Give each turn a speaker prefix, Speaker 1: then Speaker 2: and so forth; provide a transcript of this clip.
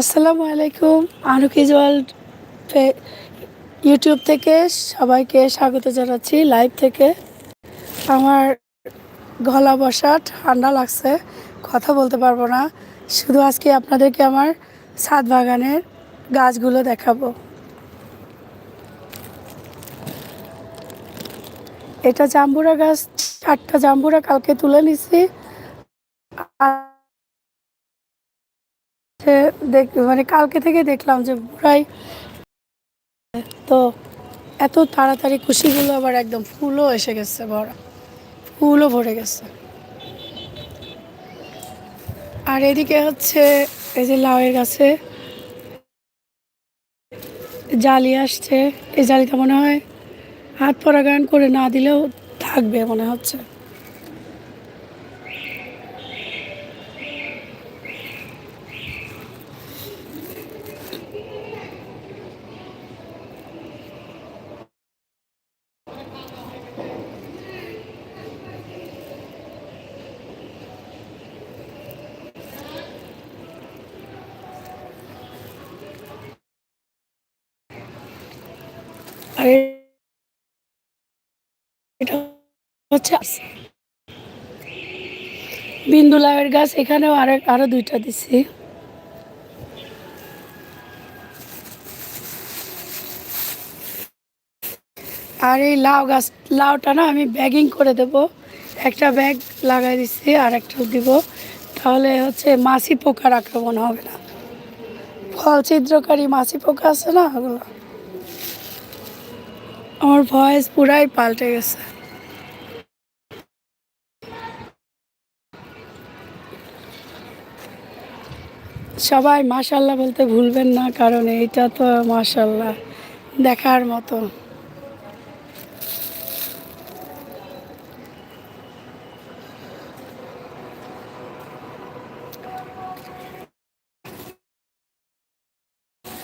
Speaker 1: আসসালামু আলাইকুম আনুকিজ world YouTube থেকে সবাইকে স্বাগত জানাচ্ছি লাইভ থেকে। আমার গলা বসা, ঠান্ডা লাগছে, কথা বলতে পারব না। শুধু আজকে আপনাদেরকে আমার ছাদ বাগানের গাছগুলো দেখাবো। এটা জাম্বুরা গাছ, চারটা জাম্বুরা কালকে তুলে নিছি। যে দেখ মানে কালকে থেকে দেখলাম যে পুরাই তো এত তাড়াতাড়ি কুশিগুলো আবার একদম ফুলও এসে গেছে ভরা, ফুলও ভরে গেছে। আর এদিকে হচ্ছে এই যে লাউয়ের গাছে জালি আসছে, এই জালিটা মনে হয় হাত পরাগায়ন করে না দিলেও থাকবে মনে হচ্ছে। আর বিন্দু গাছ, এখানেও আরেক, আরও দুইটা দিছি। আর এই লাউ গাছ, লাউটা না আমি ব্যাগিং করে দেব। একটা ব্যাগ লাগাই দিচ্ছি আর একটা দিব। তাহলে হচ্ছে মাছি পোকার আক্রমণ হবে না। ফল ছিদ্রকারী মাছি পোকা আছে না ওগুলো? আমার ভয়েস পুরাই পাল্টে গেছে। সবাই মাশাল্লাহ বলতে ভুলবেন না, কারণ এইটা তো মাশাল্লাহ, দেখার মতো।